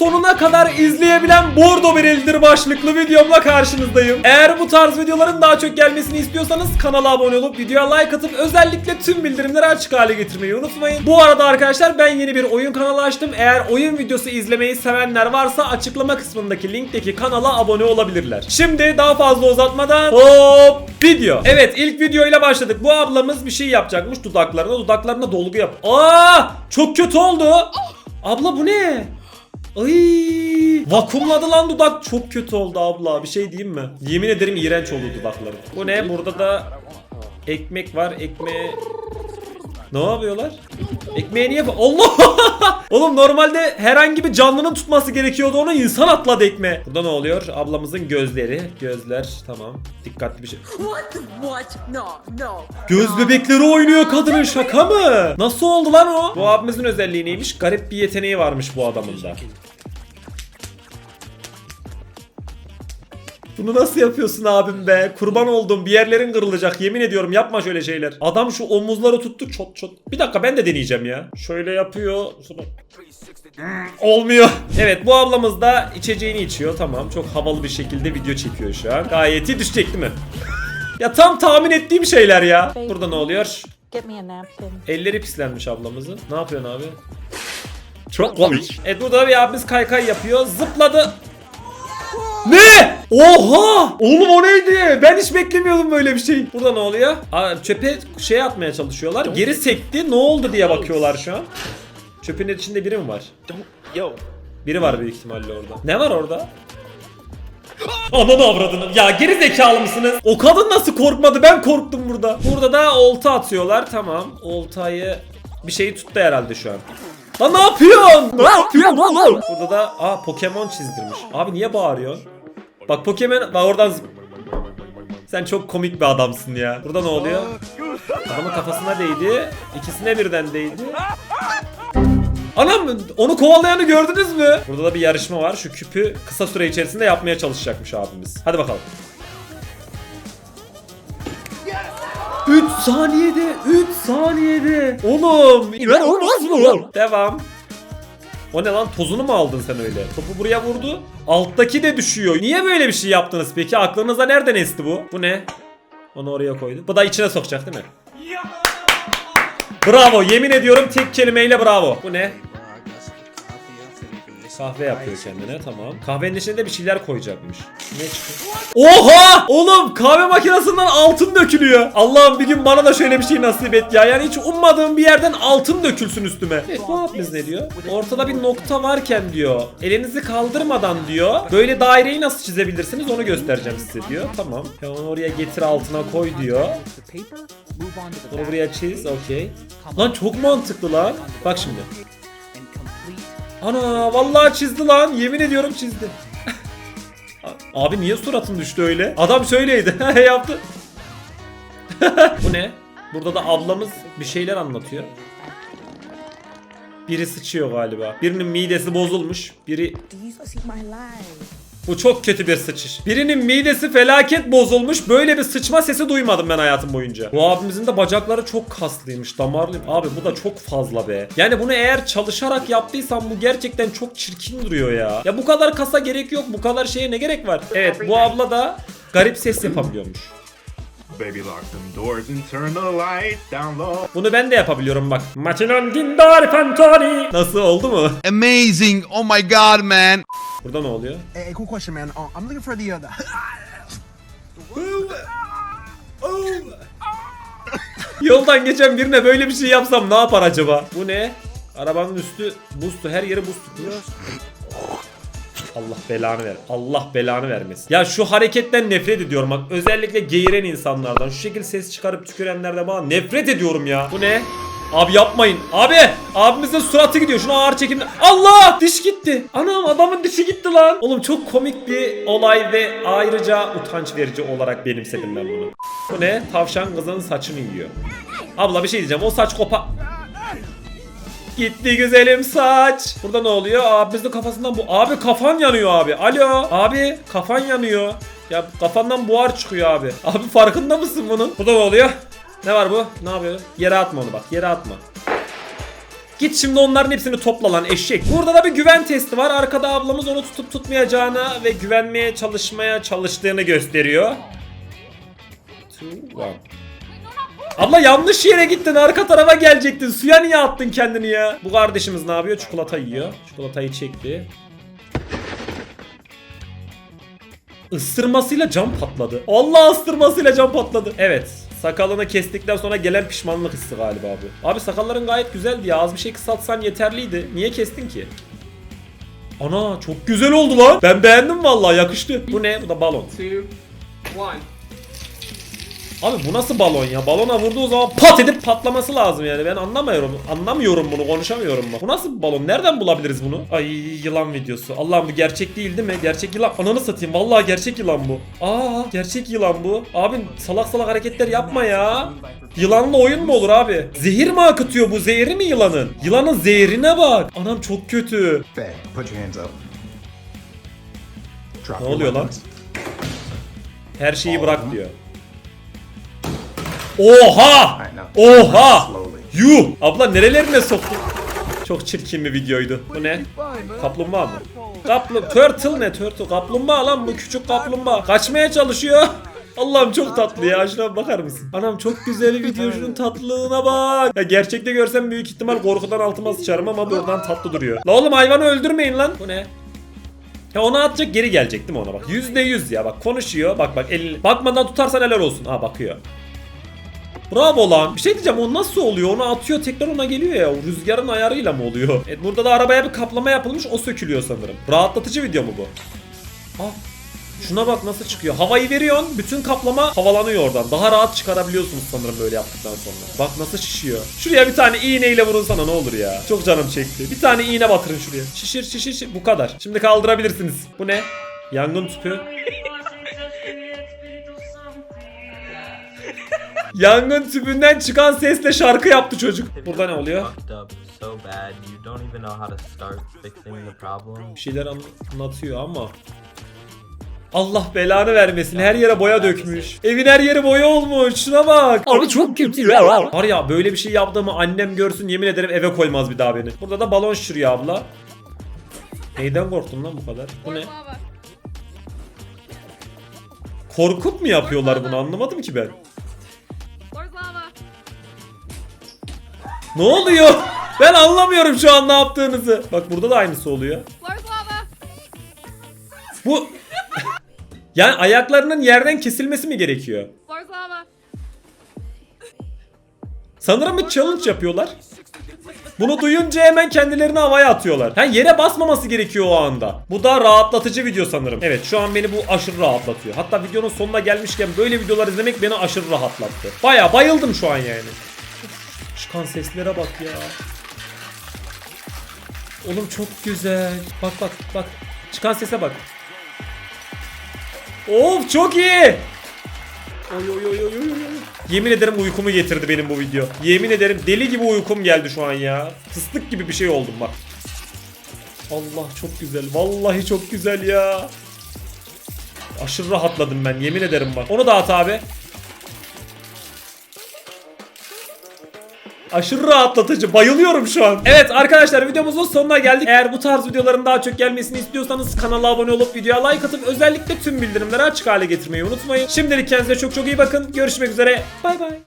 sonuna kadar izleyebilen bordo berelidir başlıklı videomla karşınızdayım. Eğer bu tarz videoların daha çok gelmesini istiyorsanız kanala abone olup videoya like atıp özellikle tüm bildirimleri açık hale getirmeyi unutmayın. Bu arada arkadaşlar ben yeni bir oyun kanalı açtım. Eğer oyun videosu izlemeyi sevenler varsa açıklama kısmındaki linkteki kanala abone olabilirler. Şimdi daha fazla uzatmadan hop video. Evet ilk videoyla başladık. Bu ablamız bir şey yapacakmış dudaklarına. Dudaklarına dolgu yap. Aa çok kötü oldu. Abla bu ne? Ay, vakumladı lan dudak. Çok kötü oldu abla. Bir şey diyeyim mi? Yemin ederim iğrenç oldu dudakları. Bu ne? Burada da ekmek var. Ekmeğe ne yapıyorlar? Ekmeğe niye... Allah! Oğlum normalde herhangi bir canlının tutması gerekiyordu onu insan atladı ekmeğe. Burada ne oluyor? Ablamızın gözleri. Gözler tamam. Dikkatli bir şey. What? What? No, no. Göz bebekleri oynuyor kadının şaka mı? Nasıl oldu lan o? Bu abimizin özelliği neymiş? Garip bir yeteneği varmış bu adamın da. Bunu nasıl yapıyorsun abim be? Kurban oldum. Bir yerlerin kırılacak. Yemin ediyorum yapma şöyle şeyler. Adam şu omuzları tuttu çot çot. Bir dakika ben de deneyeceğim ya. Şöyle yapıyor. Sonra... Olmuyor. Evet bu ablamız da içeceğini içiyor. Tamam çok havalı bir şekilde video çekiyor şu an. Gayet iyi düşecek değil mi? Ya tam tahmin ettiğim şeyler ya. Burada ne oluyor? Elleri pislenmiş ablamızın. Ne yapıyorsun abi? Çok komik. Evet burada bir abimiz kaykay yapıyor. Zıpladı. Ne? Oha! Oğlum o neydi? Ben hiç beklemiyordum böyle bir şey. Burada ne oluyor? Aa, çöpe şey atmaya çalışıyorlar. Geri sekti. Ne oldu diye bakıyorlar şu an. Çöpün içinde biri mi var? Yo. Biri var büyük ihtimalle orada. Ne var orada? Ananı avradını. Ya geri zekalı mısınız? O kadın nasıl korkmadı? Ben korktum burada. Burada da olta atıyorlar. Tamam. Oltayı bir şeyi tuttu herhalde şu an. Lan ne yapıyorsun? Ne yapıyorsun oğlum? Burada da aa Pokemon çizdirmiş. Abi niye bağırıyorsun? Bak Pokemon bak oradan sen çok komik bir adamsın ya. Burada ne oluyor? Adamın kafasına değdi. İkisine birden değdi. Anam onu kovalayanı gördünüz mü? Burada da bir yarışma var. Şu küpü kısa süre içerisinde yapmaya çalışacakmış abimiz. Hadi bakalım. 3 saniyede 3 saniyede Oğlum inanılmaz mı? Devam O ne lan tozunu mu aldın sen öyle? Topu buraya vurdu Alttaki de düşüyor Niye böyle bir şey yaptınız peki? Aklınıza nereden esti bu? Bu ne? Onu oraya koydu. Bu da içine sokacak değil mi? Bravo yemin ediyorum tek kelimeyle bravo. Bu ne? Kahve yapıyor kendine tamam. Kahvenin içine de bir şeyler koyacakmış. Ne çıkıyor? Oha! Oğlum kahve makinesinden altın dökülüyor. Allah'ım bir gün bana da şöyle bir şey nasip et ya. Yani hiç ummadığım bir yerden altın dökülsün üstüme. Evet bu abimiz ne diyor? Ortada bir nokta varken diyor. Elinizi kaldırmadan diyor. Böyle daireyi nasıl çizebilirsiniz onu göstereceğim size diyor. Tamam. Hemen oraya getir altına koy diyor. Bunu buraya çiz okey. Lan çok mantıklı lan. Bak şimdi. Ana vallahi çizdi lan. Yemin ediyorum çizdi. Abi niye suratın düştü öyle? Adam şöyleydi. Yaptı. Bu ne? Burada da ablamız bir şeyler anlatıyor. Biri sıçıyor galiba. Birinin midesi bozulmuş. Biri Bu çok kötü bir sıçış. Birinin midesi felaket bozulmuş. Böyle bir sıçma sesi duymadım ben hayatım boyunca. Bu abimizin de bacakları çok kaslıymış. Damarlıyım. Abi bu da çok fazla be. Yani bunu eğer çalışarak yaptıysam bu gerçekten çok çirkin duruyor ya. Ya bu kadar kasa gerek yok. Bu kadar şeye ne gerek var? Evet bu abla da garip ses yapabiliyormuş. Baby lock them doors and turn the light down low. Bunu ben de yapabiliyorum bak. Maçinon dindar fantoni. Nasıl oldu mu? Amazing. Oh my god, man. Burada ne oluyor? Hey, cool question, man. Uh, I'm looking for the uh, the. Yoldan geçen birine böyle bir şey yapsam ne yapar acaba? Bu ne? Arabanın üstü buz her yeri buz tutmuş. Allah belanı ver. Allah belanı vermesin. Ya şu hareketten nefret ediyorum bak. Özellikle geğiren insanlardan. Şu şekilde ses çıkarıp tükürenlerden bana nefret ediyorum ya. Bu ne? Abi yapmayın. Abi! Abimizin suratı gidiyor. Şunu ağır çekim. Allah! Diş gitti. Anam adamın dişi gitti lan. Oğlum çok komik bir olay ve ayrıca utanç verici olarak benimsedim ben bunu. Bu ne? Tavşan kızın saçını yiyor. Abla bir şey diyeceğim. O saç kopa... Gitti güzelim saç. Burada ne oluyor? Abimizin kafasından bu. Abi kafan yanıyor abi. Alo. Abi kafan yanıyor. Ya kafandan buhar çıkıyor abi. Abi farkında mısın bunun? Burada ne oluyor? Ne var bu? Ne yapıyor? Yere atma onu bak. Yere atma. Git şimdi onların hepsini topla lan eşek. Burada da bir güven testi var. Arkada ablamız onu tutup tutmayacağını ve güvenmeye çalışmaya çalıştığını gösteriyor. Two, one. Abla yanlış yere gittin. Arka tarafa gelecektin. Suya niye attın kendini ya? Bu kardeşimiz ne yapıyor? Çikolata yiyor. Çikolatayı çekti. Isırmasıyla cam patladı. Allah ısırmasıyla cam patladı. Evet. Sakalını kestikten sonra gelen pişmanlık hissi galiba bu. Abi sakalların gayet güzeldi ya. Az bir şey kısaltsan yeterliydi. Niye kestin ki? Ana çok güzel oldu lan. Ben beğendim vallahi yakıştı. Bu ne? Bu da balon. Two, one. Abi bu nasıl balon ya? Balona vurduğu zaman pat edip patlaması lazım yani. Ben anlamıyorum. Anlamıyorum bunu. Konuşamıyorum bak. Bu nasıl bir balon? Nereden bulabiliriz bunu? Ay yılan videosu. Allah'ım bu gerçek değil değil mi? Gerçek yılan. Ananı satayım. Vallahi gerçek yılan bu. Aa gerçek yılan bu. Abi salak salak hareketler yapma ya. Yılanla oyun mu olur abi? Zehir mi akıtıyor bu? Zehri mi yılanın? Yılanın zehrine bak. Anam çok kötü. Ne oluyor lan? Her şeyi bırak diyor. Oha! Oha! Yuh! Abla nerelerine soktun? Çok çirkin bir videoydu. Bu ne? Kaplumbağa mı? Kaplı turtle ne turtle? Kaplumbağa lan bu küçük kaplumbağa. Kaçmaya çalışıyor. Allah'ım çok tatlı ya. Şuna bakar mısın? Anam çok güzel video. Şunun tatlılığına bak. Ya gerçekte görsem büyük ihtimal korkudan altıma sıçarım ama buradan tatlı duruyor. La oğlum hayvanı öldürmeyin lan. Bu ne? Ya ona atacak geri gelecek değil mi ona bak. Yüzde yüz ya bak konuşuyor. Bak bak elini. Bakmadan tutarsan helal olsun. Ha bakıyor. Bravo lan. Bir şey diyeceğim o nasıl oluyor? Onu atıyor tekrar ona geliyor ya. O rüzgarın ayarıyla mı oluyor? Evet burada da arabaya bir kaplama yapılmış o sökülüyor sanırım. Rahatlatıcı video mu bu? Ah. Şuna bak nasıl çıkıyor. Havayı veriyorsun. Bütün kaplama havalanıyor oradan. Daha rahat çıkarabiliyorsunuz sanırım böyle yaptıktan sonra. Bak nasıl şişiyor. Şuraya bir tane iğneyle vurunsana ne olur ya. Çok canım çekti. Bir tane iğne batırın şuraya. Şişir şişir şişir. Bu kadar. Şimdi kaldırabilirsiniz. Bu ne? Yangın tüpü. Yangın tüpünden çıkan sesle şarkı yaptı çocuk. Burada ne oluyor? Bir şeyler anlatıyor ama. Allah belanı vermesin. Her yere boya dökmüş. Evin her yeri boya olmuş. Şuna bak. Abi çok kötü. Var ya böyle bir şey yaptığımı annem görsün yemin ederim eve koymaz bir daha beni. Burada da balon şişiriyor abla. Neyden korktun lan bu kadar? Bu ne? Korkup mu yapıyorlar bunu anlamadım ki ben. Ne oluyor? Ben anlamıyorum şu an ne yaptığınızı. Bak burada da aynısı oluyor. Bu yani ayaklarının yerden kesilmesi mi gerekiyor? Sanırım bir challenge yapıyorlar. Bunu duyunca hemen kendilerini havaya atıyorlar. Ha yere basmaması gerekiyor o anda. Bu da rahatlatıcı video sanırım. Evet şu an beni bu aşırı rahatlatıyor. Hatta videonun sonuna gelmişken böyle videolar izlemek beni aşırı rahatlattı. Baya bayıldım şu an yani. Çıkan seslere bak ya. Oğlum çok güzel. Bak bak bak. Çıkan sese bak. Of çok iyi. Oy oy oy oy oy. Yemin ederim uykumu getirdi benim bu video. Yemin ederim deli gibi uykum geldi şu an ya. Fıstık gibi bir şey oldum bak. Allah çok güzel. Vallahi çok güzel ya. Aşırı rahatladım ben yemin ederim bak. Onu da at abi. Aşırı rahatlatıcı. Bayılıyorum şu an. Evet arkadaşlar videomuzun sonuna geldik. Eğer bu tarz videoların daha çok gelmesini istiyorsanız kanala abone olup videoya like atıp özellikle tüm bildirimleri açık hale getirmeyi unutmayın. Şimdilik kendinize çok çok iyi bakın. Görüşmek üzere. Bay bay.